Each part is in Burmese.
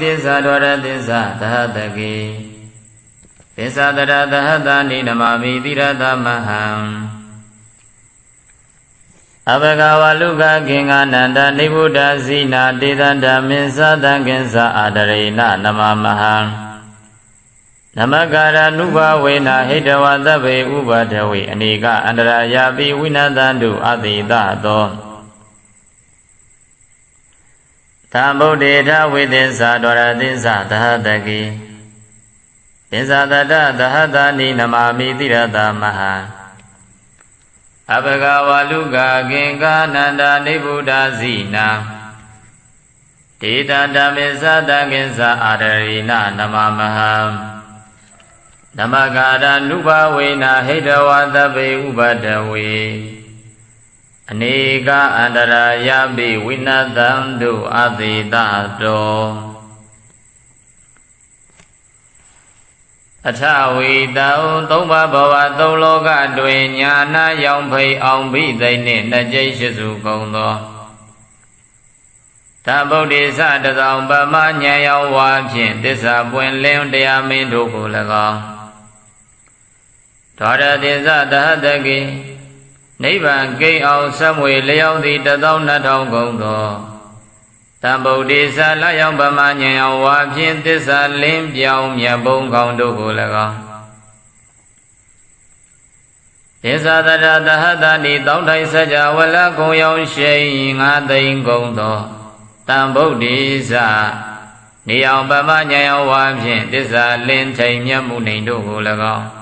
တိထဝိသစ္စာဒဝရသစ္စာသဟတကေသစ္စာတရသဟတနိနမမိတိရသမဟံအဘဂဝလုကကင်္ဂနန္တနိဗ္ဗုဒ္ဓဇိနာတေတန္တမင်းသတံကင်္စအာဒရေနနမမဟံနမကာရနုဘဝေနဟိတဝသဗ္ဗေဥပဒဝေအနေကအန္တရာယာပိဝိနတံတုအတိတသော သံဗုဒ္ဓေထဝိသစ္စာဒဝရသစ္စာသဟတကိသစ္စာတတသဟတနိနမမိတိရတမဟံအဘဂဝလူကကင်္ကာနန္ဒာနိဗ္ဗုဒ္ဓဇိနာဒေတာဓမ္မေသတံကင်္စာအာရရိနနမမဟံဓမ္မကာရနုဘဝေနဟိတဝသဗ္ဗေဥပဒဝေ အနေကအန္တရာယပိဝိနတံတုအသေတတောအထဝီတံသုံးပါးဘဝသုံးလောကတွင်ညာနာရောင်ဖိအောင်ဘိသိမ့်နှင့်နှစ်ကျိတ်ရှိစုကုန်သောသဗုဒ္ဓေသတသောပမဉာဏ်ရောဝါဖြင့်တစ္ဆာပွင့်လင်းတရားမင်းတို့ကို၎င်းဒေါရတိသတဟတကိ နိဗ္ဗာန်ကိအောင်ဆက်မွေလျောင်းသည်12000ကုန်သောတံဗုဒ္ဓေသလျောင်းပမဉဏ်အောင်ဝါဖြင့်သစ္စာလင်းပြောင်းမြတ်ဘုံကောင်းတို့ကို၎င်းသစ္စာတရတဟတနိတောင်းထိုင်စကြဝလကုံရောင်ရှိန်ငါသိမ့်ကုန်သောတံဗုဒ္ဓေသနေအောင်ပမဉဏ်အောင်ဝါဖြင့်သစ္စာလင်းထိန်မြတ်မှုနေတို့ကို၎င်း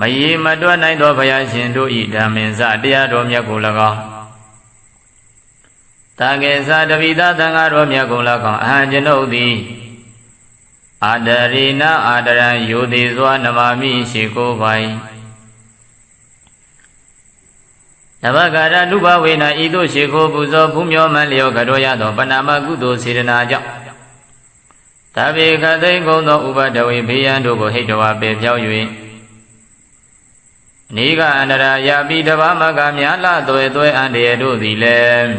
မရေမတွက်နိုင်သောဘုရားရှင်တို့ဤဓမ္မင်္စတရားတော်မြတ်ကို၎င်းတာကေသတပိသသံဃာတော်မြတ်ကို၎င်းအဟံကျွန်ုပ်သည်အာဒရိနာအာဒရံယောတိစွာနမမိရှိကိုပိုင်နဘဂရတုဘဝေနဤသို့ရှိခိုးပူဇော်ဖူးမြော်မှန်လျောကတော်ရသောပဏာမကုသိုလ်စေတနာကြောင့်တပိခသိင်ကုံသောဥပဒဝေဘေးရန်တို့ကိုဟိတဝါပေဖြောက်၍ နေကအန္တရာယာပိတဘာမကမြာလသွဲသွဲအန္တရာတို့သည်လည်း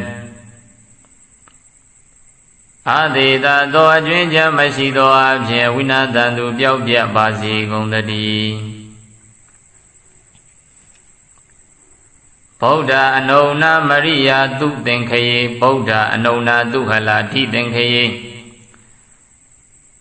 အာသေတာသောအကျွင်းချမရှိသောအဖြစ်ဝိနာတန်သူပျောက်ပြတ်ပါစေကုန်တည်းဗုဒ္ဓအနုဏမရိယာသူသင်္ခယေဗုဒ္ဓအနုဏသူဟလာတိသင်္ခယေ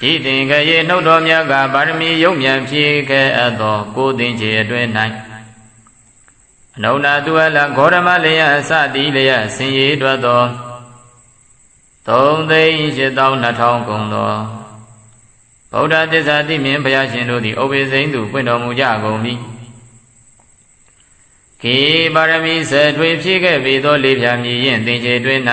ဒီသင်္ကရေနှုတ်တော်မြတ်ကပါရမီယုံမြန်ဖြည့်ခဲ့အပ်သောကိုသင်္ချေအတွင်း၌အနုဏသူအလဂေါရမလျက်အစတိလျက်ဆင်ရည်တွက်သော3သိန်း8200ကုန်သောဗုဒ္ဓသစ္စာတိမြင်ဘုရားရှင်တို့သည်ဩဘေစိန်သူပွင့်တော်မူကြကုန်ပြီခေပါရမီဆယ်ထွေဖြည့်ခဲ့ပြီသောလေးဖြာမြည်ရင်သင်္ချေတွင်၌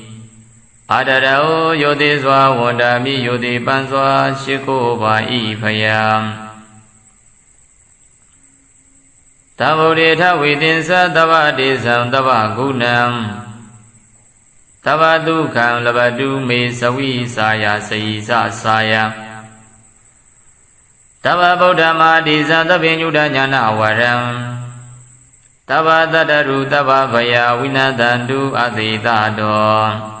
အာတရောယောတိစွာဝန္တာမိယောတိပန်းစွာရှိခိုးပါဤဖယံသဗ္ဗုဒ္ဓေထဝိသင်္သသဗ္ဗတေဇံသဗ္ဗဂုဏံသဗ္ဗဒုက္ခံလဘတုမေသဝိစာယစေယစစာယတဗ္ဗဗုဒ္ဓမာတိဇံသဗ္ဗညုတညာနာဝရံတဗ္ဗတတ္တရုတဗ္ဗဗယဝိနတန္တုအသေတတော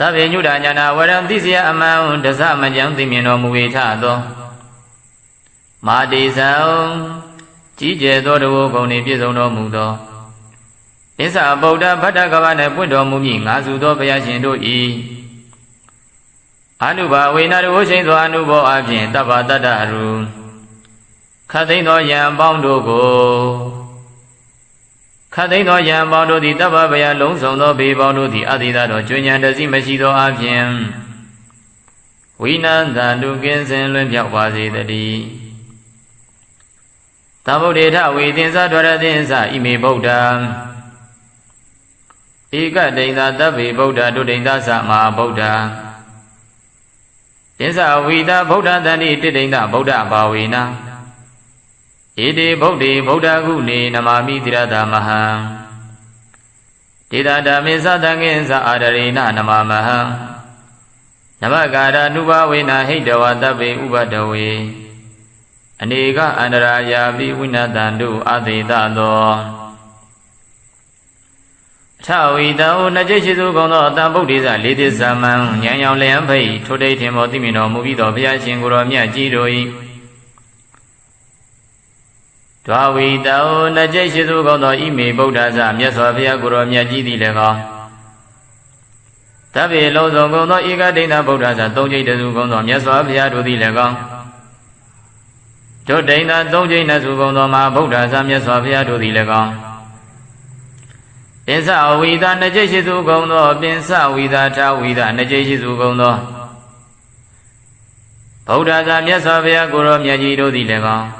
သဗ္ဗညုတညာနာဝရံသိစယအမှန်တဇမကြံသိမြင်တော်မူ၏ထသောမာတိဇံကြီးကျယ်သောတဝုဂုံနှင့်ပြည့်စုံတော်မူသောအစ္ဆာဗုဒ္ဓဗတ္တကဗနှင့်ပွင့်တော်မူမည်ငါစုသောဘုရားရှင်တို့၏အနုဘာဝေနတဝရှိန်သောအနုဘောအပြင်တပ္ပတတ္တရူခတ်သိမ်းသောယံပေါင်းတို့ကို ခတ်သိမ်းသောယံပေါင်းတို့သည်တပ္ပဗယလုံးစုံသောဘေပေါင်းတို့သည်အတိသာတော်ကျွဉ္ဉံတစီမရှိသောအပြင်ဝိနန္တန္တုကင်းစင်လွင်ပြောက်ပါစေတည်းသဗ္ဗုဒ္ဓေထဝေသင်္သဒရသင်္သဣမေဗုဒ္ဓံဧကတိန်သာတဗ္ဗေဗုဒ္ဓဒုတိန်သသမဟာဗုဒ္ဓသစ္စာဝိတာဗုဒ္ဓတန်တိတိတိန်သဗုဒ္ဓဘာဝေန ဣတိဗုဒ္ဓေဗုဒ္ဓကုနေနမာမိတိရတာမဟံဒေတာဓမ္မေသတံငင်္စအာဒရေနနမမဟံနမကာရနုဘဝေနဟိတဝတဗ္ဗေဥပဒဝေအနေကအန္တရာယာပိဝိနတန္တုအသေတသောအထဝီတံဟူနှစ်ကျိတ်ရှိသူကုန်သောအတန်ဗုဒ္ဓိဇလေးသစ္စာမံဉာဏ်ရောင်လျံဖိတ်ထိုတိတ်ထင်မောသိမြင်တော်မူပြီးသောဘုရားရှင်ကိုယ်တော်မြတ်ကြီးတို့၏ ဒွာဝီတံဟူနှစ်ကျိတ်ရှိသူကုန်သောဣမေဗုဒ္ဓဇမြတ်စွာဘုရားကိုယ်တော်မြတ်ကြီးသည်လည်းကောင်းတဗ္ဗေလုံးစုံကုန်သောဧကဒိဋ္ဌဗုဒ္ဓဇသုံးကျိတ်တစုကုန်သောမြတ်စွာဘုရားတို့သည်လည်းကောင်းတို့ဒိန်သာသုံးကျိန်းနဲ့စုကုန်သောမှာဗုဒ္ဓဆာမြတ်စွာဘုရားတို့သည်လည်းကောင်းပင်စဝိသာနှစ်ကျိရှိစုကုန်သောပင်စဝိသာထဝိသာနှစ်ကျိရှိစုကုန်သောဗုဒ္ဓဆာမြတ်စွာဘုရားကိုရောမြတ်ကြီးတို့သည်လည်းကောင်း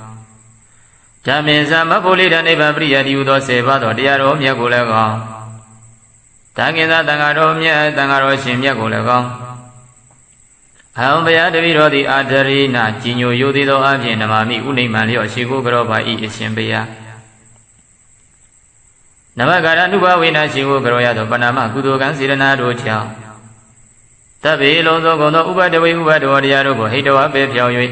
ဓမ္မင်သမဖို့လေးတာနိဗ္ဗာန်ပရိယတိဟုသောဆေပါသောတရားတော်မြတ်ကိုလည်းကောင်းတန်ခင်သာတန်ဃာတော်မြတ်တန်ဃာတော်ရှင်မြတ်ကိုလည်းကောင်းအဟံဘုရားတပည့်တော်သည်အာဒရိနာကြီးညိုယိုသေးသောအပြင်နမမိဥနိမံလျော့ရှိခိုးကြောပါဤအရှင်ဘုရားနမကာရနုဘဝေနရှိဟုကရောရသောပဏာမကုသိုလ်ကံစေရနာတို့ကြောင့်တဗ္ဗေလုံးစုံကုန်သောဥပဒဝေဥပဒဝတရားတို့ကိုဟိတဝပဲဖြောင်း၍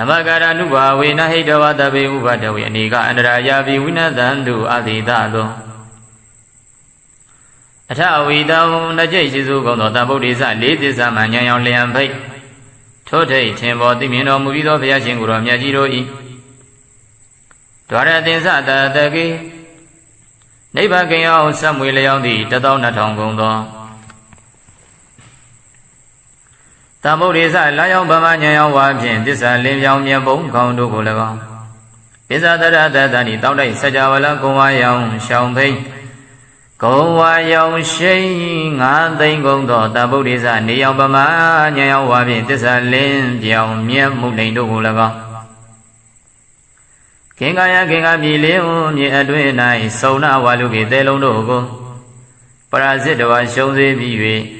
နမကာရနုဘာဝေနဟိတဝတဘေဥပတဝေအနေကအန္တရာယာပိဝိနသံတုအတိတသောအထဝီတံနှကြိတ်ရှိစုကုန်သောတဗုဒ္ဓိစလေးသစ္စာမှဉာဏ်ရောက်လျံဖိတ်ထို့ထိတ်ထင်ပေါ်သိမြင်တော်မူပြီးသောဘုရားရှင်ကိုယ်တော်မြတ်ကြီးတို့၏ဒွါရသင်္စတတကေနိဗ္ဗာန်ကင်အောင်ဆက်မွေလျောင်းသည့်12000ကုန်သော တမ္ဗုဒ္ဓေသလာယောင်ဗမညံယောင်ဝါဖြင့်သစ္စာလင်းပြောင်းမြတ်ဘုံကောင်းတို့ကို၎င်းပိဇာတရတတဏိတောက်တိုက်စကြဝဠာကုံဝါယောင်ရှောင်းဖိတ်ကုံဝါယောင်ရှိန်ငါသိမ့်ကုန်သောတဗုဒ္ဓေသနေယောင်ဗမညံယောင်ဝါဖြင့်သစ္စာလင်းပြောင်းမြတ်မှုနှိမ်တို့ကို၎င်းခင်ကာယခင်ကာမြေလေးဟုမြေအတွင်း၌စုံနာဝါလူကေတဲလုံးတို့ကိုပရာဇစ်တဝါရှုံးစေပြီး၍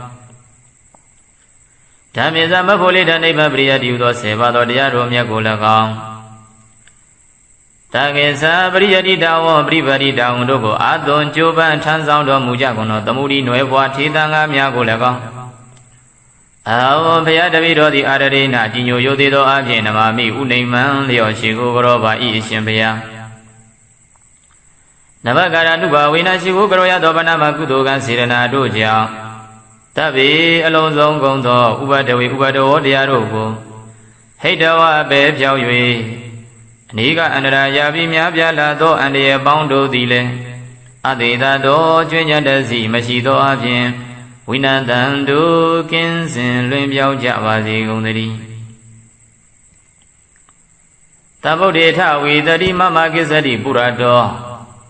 ဓမ္မေသမဖို့လေတံနိဗ္ဗာန်ပရိယတိဟုသောဆေပါသောတရားတော်မြတ်ကိုလည်းကောင်းတကေသာပရိယတိတဝပရိပရိတဝတို့ကိုအာသွန်ကြိုးပမ်းထမ်းဆောင်တော်မူကြကုန်သောသမုဒိနွယ်ဘွားထေသံဃာများကိုလည်းကောင်းအာဝဘုရားတပည့်တော်သည်အာရရိနာကြီးညိုရိုသေးသောအဖြစ်နမမိဥနေမံလျော်ရှိကိုကြောပါဤအရှင်ဘုရားနဘကာရနုဘဝေနာရှိကိုကြောရသောဗနာမကုသိုလ်ကံစေရနာတို့ကြောင့် တဗ္ဗေအလုံးစုံကုန်သောဥပဒဝေဥပဒဝောတရားတို့ကိုဟိတဝအပေဖြောက်၍အနိကအန္တရာယာပြီးများပြားလာသောအန္တရာယ်ပေါင်းတို့သည်လည်းအတေသာသောကျွင်းညတစီမရှိသောအပြင်ဝိနတံတို့ကင်းစင်လွင်ပြောင်းကြပါစေကုန်သတည်းတဗုဒ္ဓေထဝေတတိမမကိစ္စတိပုရတော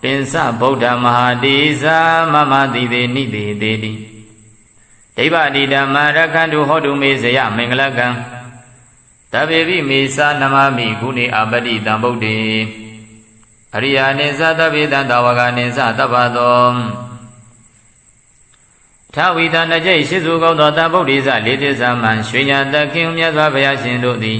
ပင်စဗုဒ္ဓမဟာတိဇာမမတိတေနိတေတေတိ ဒိဗ္ဗတိဓမ္မရခန္တုဟောတုမေဇယမင်္ဂလကံတဗေပိမေသာနမမိဂုဏေအပတိတံဗုဒ္ဓေအရိယာနိသသဗ္ဗေတံတဝကနိသသဗ္ဗသောထဝီတနကြိတ်ရှိစုကောင်းသောတဗုဒ္ဓိသလေးသစ္စာမှရွှေညာတခင်မြတ်စွာဘုရားရှင်တို့သည်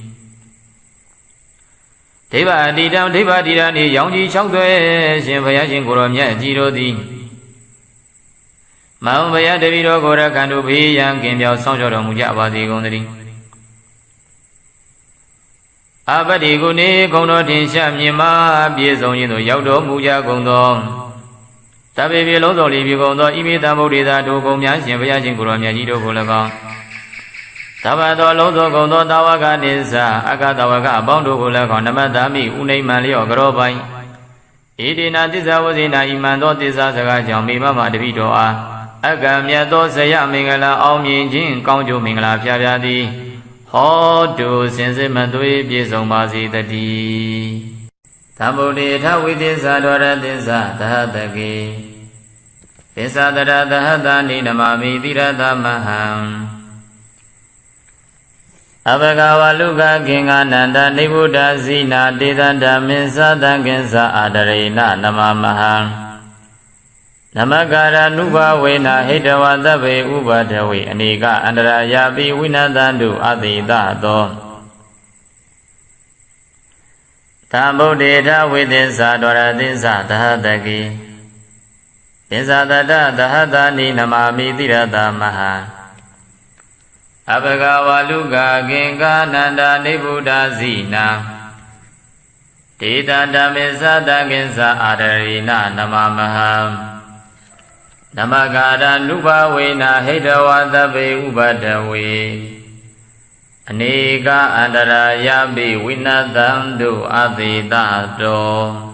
ဒိဗ္ဗအတိတံဒိဗ္ဗတိရနေရောင်ကြီး၆သွဲရှင်ဘုရားရှင်ကိုရောမြတ်ကြီးတို့သည်မောင်ဘုရားတပိတော်ကိုရကံတို့ဘေးရန်ကင်ပြောင်းဆောင်ကြောတော်မူကြပါစေကုန်သတည်းအပတိကုနေဂုံတော်တင်ရှာမြင်မာပြည့်စုံရင်တို့ရောက်တော်မူကြကုန်သောတပေပြေလုံးစုံလီပြေကုန်သောဣမိတံဗုဒ္ဓေသာတို့ကုံများရှင်ဘုရားရှင်ကိုရောမြတ်ကြီးတို့ကို၎င်း သဗ္ဗသောလုံးစုံကုန်သောတာဝကနိစ္စအကတဝကအပေါင်းတို့ကို၎င်းနမတ္တမိဥနိမံလျော့ကြောပိုင်ဣတိနာသစ္စာဝဇိနာဣမံသောသစ္စာစကားကြောင့်မိမမတပိတော်အားအကမြတ်သောဇယမင်္ဂလာအောင်မြင်ခြင်းကောင်းကျိုးမင်္ဂလာဖျားဖျားသည်ဟောတုစင်စစ်မသွေးပြည့်စုံပါစေတည်းသမ္ဗုဒ္ဓေထဝိသစ္စာဒဝရသစ္စာသဟတကေသစ္စာတရသဟတနိနမမိတိရသမဟံ အဘဂဝလုကကင်္ဂနန္တနိဗ္ဗုဒ္ဓဇိနာတေသန္တမင်းသတံကင်္စအာတရိဏနမမဟံနမကာရနုဘဝေနာဟိတဝသဗ္ဗေဥပဒဝေအနေကအန္တရာယာပိဝိနသန္တုအတိတသောသံဗုဒ္ဓေထဝိသစ္စာဒရသစ္စာသဟတကိသစ္စာတတသဟတာနိနမမိတိရတမဟာ အဘဂဝလူကကင်္ကာနန္ဒာနိဗ္ဗုဒ္ဓဇိနာဒေတာဓမ္မေသတကင်္စာအာရရိဏနမမဟံနမကာရနုဘဝေနာဟိတဝသဗ္ဗေဥပဒဝေအနေကအန္တရာယပိဝိနတံတုအသေတတော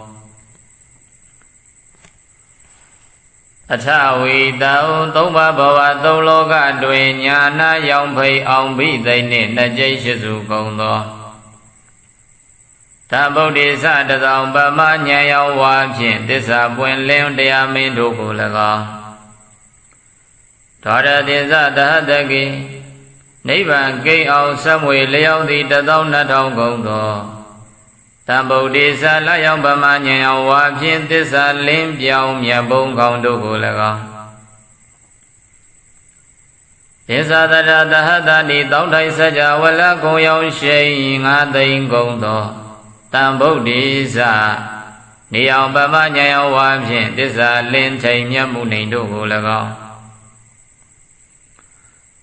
အထဝီတံသုံးပါးဘဝသုံးလောကတွင်ညာနာရောင်ဖိအောင်ဘိသိမ့်နှင့်နှစ်ကျိတ်ရှိစုကုန်သောသဗုဒ္ဓိသတသောပမဉာဏ်ရောဝါဖြင့်သစ္စာပွင့်လင်းတရားမင်းတို့ကို၎င်းဒေါရတိသတဟတကိနိဗ္ဗာန်ကိအောင်ဆက်မွေလျောင်းသည်တသောနှစ်ထောင်ကုန်သော တံဗုဒ္ဓိသလျောင်းပမဉာဏ်ရောဝါဖြင့်သစ္စာလင်းပြောင်းမြတ်ဘုံကောင်းတို့ကို၎င်းသစ္စာတရတဟတတိတောင်းတိုင်းစကြဝလကုံရောင်ရှိန်ငါသိမ့်ကုန်သောတံဗုဒ္ဓိသနေအောင်ပမဉာဏ်ရောဝါဖြင့်သစ္စာလင်းထိန်မြတ်မှုနေတို့ကို၎င်း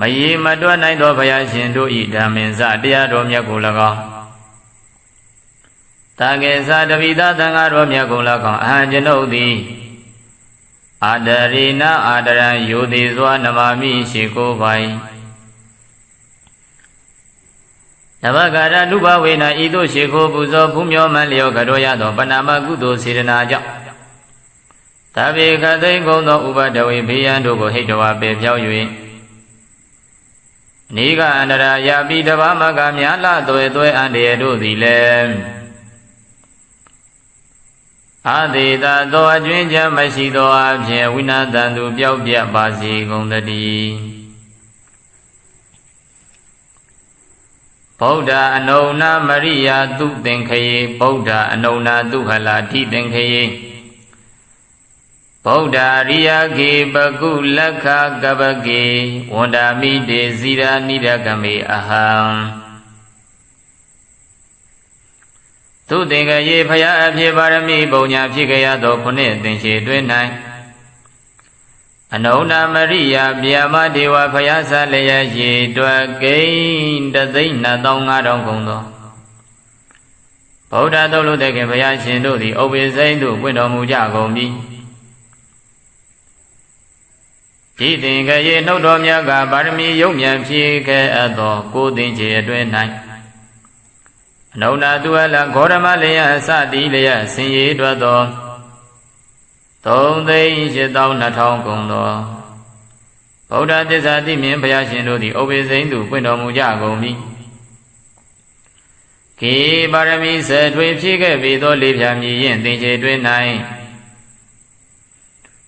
မရေမတွက်နိုင်သောဘုရားရှင်တို့ဤဓမ္မင်္စတရားတော်မြတ်ကို၎င်းတာကေသတပိသသံဃာတော်မြတ်ကို၎င်းအဟံကျွန်ုပ်သည်အာတရိနာအာတရံယောတိစွာနမမိရှိကိုပိုင်နဘဂရနုဘဝေနဤသို့ရှိခိုးပူဇော်ဖူးမြော်မှန်လျောကတော်ရသောပဏာမကုသိုလ်စေတနာကြောင့်တပိခသိမ့်ကုန်သောဥပဒဝေဘေးရန်တို့ကိုဟိတဝါပေဖြောက်၍ နိကအန္တရာယာပိတဘာမကမြာလသွေသွေအန္တရာတို့သည်လည်းအာသေတာသောအကျွင်းချမရှိသောအဖြစ်ဝိနာတန်သူပျောက်ပြတ်ပါစေကုန်တည်းဗုဒ္ဓအနုဏမရိယာသူသင်္ခယေဗုဒ္ဓအနုဏသူဟလာတိသင်္ခယေ ဗုဒ္ဓရိယကေပကုလက္ခကပကေဝန္ဒာမိတေဇီရာနိရကမေအဟံသူသင်္ကရေဖရာအဖြစ်ပါရမီပုံညာဖြစ်ကြရသောခုနှစ်သင်္ချေတွင်၌အနုဏမရိယဗျာမဒေဝဖရာဆလျက်ရေတွက်ကိန်းတသိန်း2500ခုသောဗုဒ္ဓတုတ်လို့တဲ့ခင်ဘုရားရှင်တို့သည်ဥပ္ပေစိမ့်သို့ပွင့်တော်မူကြကုန်ပြီ ဒီသင်္ကရေနှုတ်တော်မြတ်ကပါရမီယုံမြန်ဖြည့်ခဲ့အပ်သောကိုသင်္ချေအတွင်း၌အနုနာသူအလဂေါရမလျက်အစတိလျက်ဆင်ရည်တွက်သော3သိန်း8200ကုန်သောဗုဒ္ဓသစ္စာတိမြင်ဘုရားရှင်တို့သည်ဥပ္ပေစိမ့်သူပွင့်တော်မူကြကုန်ပြီခေပါရမီဆယ်ထွေဖြည့်ခဲ့ပြီသောလေးဖြာမြည်ရင်သင်္ချေတွင်၌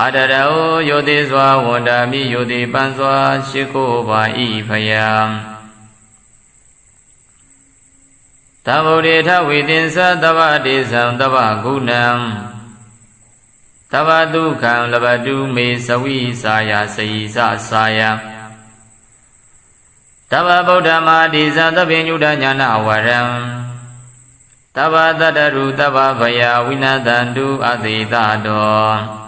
အာတရောယောတိစွာဝန္တာမိယောတိပန်းစွာရှိခိုးပါဤဖယံသဗ္ဗုဒ္ဓေထဝိတင်္စသဗ္ဗတေသံသဗ္ဗဂုဏံသဗ္ဗဒုက္ခံလဘတုမေသဝိစာယစေယစစာယတဗ္ဗဗုဒ္ဓမာတိဇာသဗ္ဗညုတညာနာဝရံတဗ္ဗတတ္တရုတဗ္ဗဗယဝိနတန္တုအသေတတော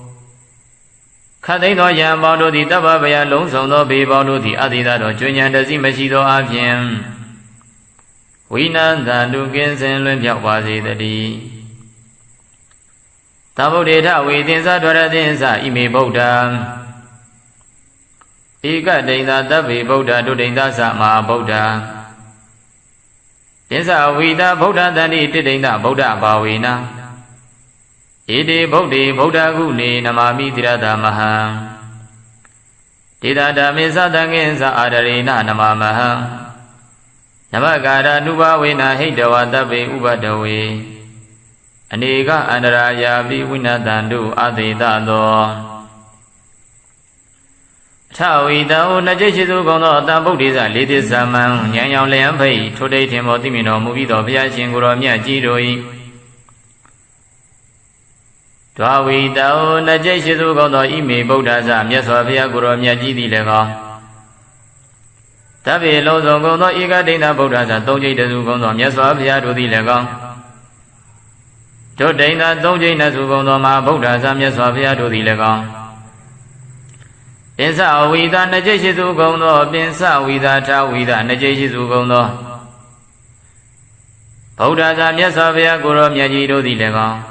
ခတ်သိမ်းသောယံပေါင်းတို့သည်တပ္ပဗယလုံးစုံသောဘေပေါင်းတို့သည်အတိသာတော်ကျွဉ္ဉံတစီမရှိသောအဖြင့်ဝိနန္တန္တုကင်းစင်လွင်ပြောက်ပါစေတည်းသဗ္ဗုဒ္ဓေထဝေသင်္သဒရသင်္သဣမေဗုဒ္ဓံဧကဒိန်သာတဗ္ဗေဗုဒ္ဓဒုဒိန်သာသမဟာဗုဒ္ဓသစ္စာဝိတာဗုဒ္ဓတန်တိတိဒိန်သာဗုဒ္ဓဘာဝေနာ ဣတိဗုဒ္ဓေဗုဒ္ဓကုနေနမာမိတိရတာမဟံဒေတာဓမ္မေသတံငင်္စအာဒရေနနမမဟံနမကာရနုဘဝေနဟိတဝတဗ္ဗေဥပဒဝေအနေကအန္တရာယာပိဝိနတံတို့အသေတသောအထဝီတံဟူနှစ်ကျိတ်ရှိသူကုန်သောအတံဗုဒ္ဓိစလေးသစ္စာမံဉာဏ်ရောင်လျံဖိတ်ထိုတိတ်ထင်ပေါ်သိမြင်တော်မူပြီးသောဘုရားရှင်ကိုယ်တော်မြတ်ကြီးတို့၏ ဒွာဝီတံဟူနှစ်ကျိတ်ရှိသူကုန်သောဣမေဗုဒ္ဓဇမြတ်စွာဘုရားကိုယ်တော်မြတ်ကြီးသည်လည်းကောတဗ္ဗေလုံးစုံကုန်သောဧကဒိဋ္ဌဗုဒ္ဓဇသုံးကျိတ်တစုကုန်သောမြတ်စွာဘုရားတို့သည်လည်းကောတို့ဒိန်သာသုံးကျိန်းနဲ့စုကုန်သောမဟာဗုဒ္ဓဇာမြတ်စွာဘုရားတို့သည်လည်းကောင်းပင်စဝိသာနှစ်ကျိရှိစုကုန်သောပင်စဝိသာထဝိသာနှစ်ကျိရှိစုကုန်သောဗုဒ္ဓဇာမြတ်စွာဘုရားကိုရောမြတ်ကြီးတို့သည်လည်းကောင်း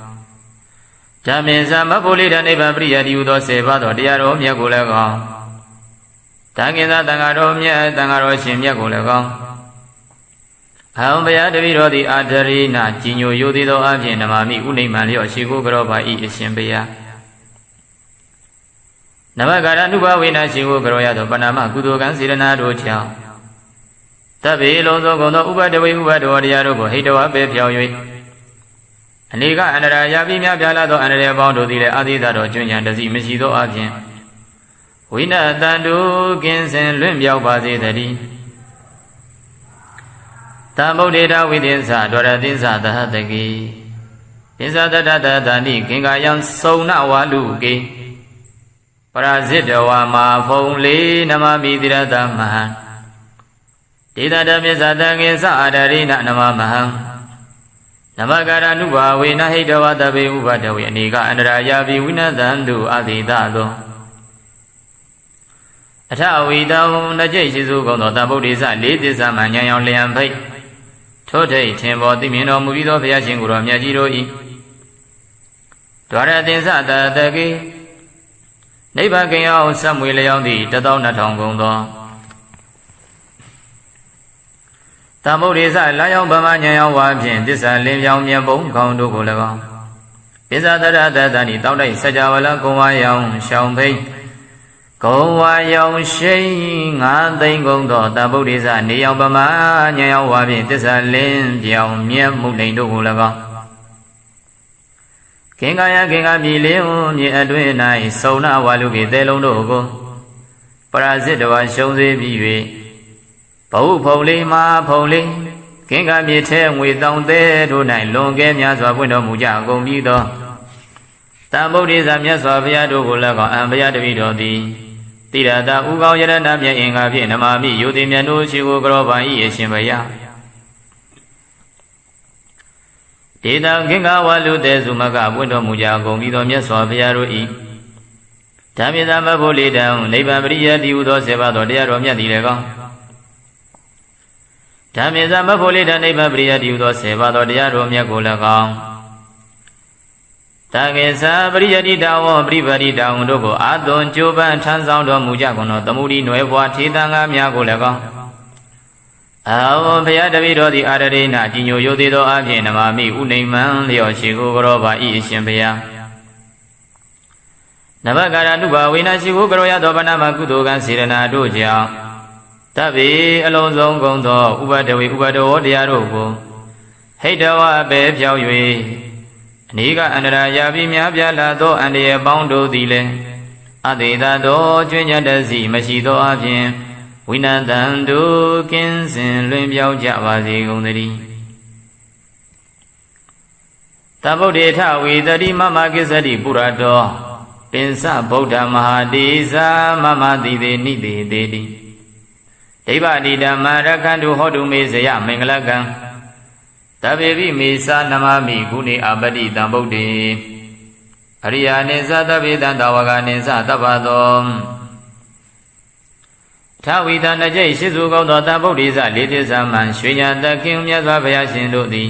ဓမ္မင်သမဖို့လေးတာနိဗ္ဗာန်ပရိယတိဟုသောဆေပါသောတရားတော်မြတ်ကိုလည်းကောင်းတန်ခင်သာတန်ဃာတော်မြတ်တန်ဃာတော်ရှင်မြတ်ကိုလည်းကောင်းအဟံဘုရားတပည့်တော်သည်အာထရိနာကြီးညိုယိုသေးသောအဖြစ်နမမိဥနိမ့်မှန်လျော့ရှိခိုးကြောပါဤအရှင်ဘုရားနမကာရနုဘဝေနရှိဟုကရောရသောပဏာမကုသိုလ်ကံစေရနာတို့ကြောင့်တဗ္ဗေလုံးစုံကုန်သောဥပဒဝေဥပဒေတရားတို့ကိုဟိတဝပဲဖြောင်း၍ အနေကအန္တရာယာပိများပြားလာသောအန္တရာယ်ပေါင်းတို့သည်လည်းအာသီသတော်ကျွဉ္ဉံတစီမရှိသောအပြင်ဝိနတန်တုကင်းစင်လွင့်ပြောက်ပါစေတည်းတံဗုဒ္ဓေတဝိသင်္သဒရသင်္သသဟတကိသင်္သတတတတဏိခင်္ကာယံစုံနဝါလူကေပရာဇိတဝါမာဖုံလေးနမမိတိရတမဟံဒေသတပိသတံငေသအာဒရိနနမမဟံ နမကာရနုဘာဝေနဟိတဝတပေဥပဒဝေအနေကအန္တရာယာပိဝိနသံတုအတိတသောအထဝီတံနှကျိတ်ရှိစုကုန်သောတဗုဒ္ဓိစလေးသစ္စာမှဉာဏ်ရောင်လျံဖိတ်ထို့ထိတ်ထင်ပေါ်သိမြင်တော်မူပြီးသောဘုရားရှင်ကိုယ်တော်မြတ်ကြီးတို့၏ဒွါရသင်္သတတကေနိဗ္ဗာန်ကင်အောင်ဆက်မွေလျောင်းသည့်12000ကုန်သော သမုဒ္ဒေသလာယောင်ဗမညံယောင်ဝါဖြင့်သစ္စာလင်းပြောင်းမြတ်ဘုံကောင်းတို့ကို၎င်းပိဇာတရတတဏိတောက်တိုက်စကြဝဠာကုံဝါယောင်ရှောင်းဖိတ်ကုံဝါယောင်ရှိန်ငါသိမ့်ကုန်သောတဗုဒ္ဓေသနေယောင်ဗမညံယောင်ဝါဖြင့်သစ္စာလင်းပြောင်းမြတ်မှုနေတို့ကို၎င်းခင်ကာယခင်ကာမြေလေးဟုမြေအတွင်း၌စုံနာဝါလူကေသဲလုံးတို့ကိုပရာဇစ်တဝါရှုံးစေပြီး၍ ဘဟုဖုံလေးမာဖုံလေးကင်္ဂမြေထဲငွေတောင်သေးတို့၌လွန်ကဲများစွာပွင့်တော်မူကြအကုန်ပြီးသောတံဗုဒ္ဓေဇာမြတ်စွာဘုရားတို့ကိုလည်းကောအံဘုရားတပည့်တော်သည်တိရတာဥကောင်းယရဏမြတ်အင်္ဂါဖြင့်နမာမိယုတိမြတ်တို့ရှိကိုကြောပါ၏အရှင်ဘုရားဒေတာကင်္ဂဝလူတေစုမကပွင့်တော်မူကြအကုန်ပြီးသောမြတ်စွာဘုရားတို့၏ဓမ္မေသမဘုလိတံနိဗ္ဗာန်ပရိယတိဟုသောဆေပါသောတရားတော်မြတ်သည်လည်းကောင်း ဓမ္မေသမဘုလိတံနိဗ္ဗာန်ပရိယတိဟုသောဆေပါသောတရားတော်မြတ်ကိုလည်းကောင်းတကေသာပရိယတိတဝပရိပရိတဝတို့ကိုအာသွန်ကြိုးပမ်းထမ်းဆောင်တော်မူကြကုန်သောသမုဒိနွယ်ဘွားထေတံငါများကိုလည်းကောင်းအာဝဘုရားတပည့်တော်သည်အာရရိနာကြီးညိုရိုသေးသောအဖြစ်နမမိဥနေမံလျော်ရှိကိုကြောပါဤအရှင်ဘုရားနဘကာရနုဘဝေနာရှိကိုကြောရသောဗနာမကုသိုလ်ကံစေရနာတို့ကြောင့် တဗ္ဗေအလုံးစုံကုန်သောဥပဒဝေဥပဒဝတရားတို့ကိုဟိတဝအပေဖြောက်၍အနိကအန္တရာယာပြီးများပြားလာသောအန္တရာယ်ပေါင်းတို့သည်လည်းအတေသာသောကျွညတစီမရှိသောအပြင်ဝိနတံတို့ကင်းစင်လွင်ပြောင်းကြပါစေကုန်သတည်းတဗုဒ္ဓေထဝေတတိမမကိစ္စတိပုရတောပင်စဗုဒ္ဓမဟာတိဇာမမတိတေနိတေတေတိ ဒိဗ္ဗတိဓမ္မရခန္တုဟောတုမေဇယမင်္ဂလကံတဗေပိမေသာနမမိဂုဏေအပတိတံဗုဒ္ဓေအရိယာနိသသဗ္ဗေတံတဝကနိသသဗ္ဗသောထဝီတနကြိတ်ရှိစုကောင်းသောတဗုဒ္ဓိသလေးတိသမံရွှေညာတခင်မြတ်စွာဘုရားရှင်တို့သည်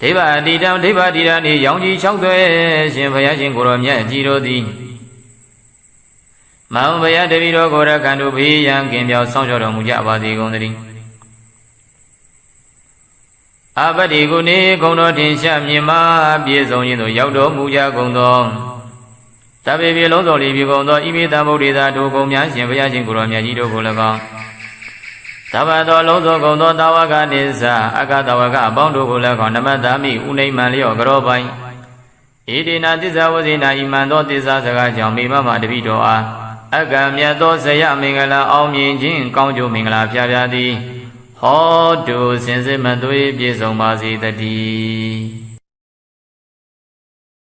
ဒိဗ္ဗအတိတံဒိဗ္ဗတိရနေရောင်ကြီး၆သွဲရှင်ဘုရားရှင်ကိုရောမြတ်ကြီးတို့သည်မောင်ဘုရားတပည့်တော်ကိုရကံတို့ဘေးရန်ကင်ပြောင်းဆောင်ကြောတော်မူကြပါစေကုန်သတည်းအပတိကုနေဂုံတော်တင်ရှာမြင်မာပြည့်စုံရင်တို့ရောက်တော်မူကြကုန်သောတပေပြေလုံးစုံလီပြေကုန်သောဣမိတံဗုဒ္ဓေသာတို့ကုံများရှင်ဘုရားရှင်ကိုရောမြတ်ကြီးတို့ကို၎င်း သဗ္ဗသောလုံးစုံကုန်သောတာဝကနိစ္စအကတဝကအပေါင်းတို့ကို၎င်းနမတ္တမိဥနိမံလျော့ကြောပိုင်ဣတိနာသစ္စာဝဇိနာဣမံသောသစ္စာစကားကြောင့်မိမမတပိတော်အားအကံမြတ်သောဇယမင်္ဂလာအောင်မြင်ခြင်းကောင်းကျိုးမင်္ဂလာဖျားဖျားသည်ဟောတုစင်စစ်မသွေးပြည့်စုံပါစေတည်း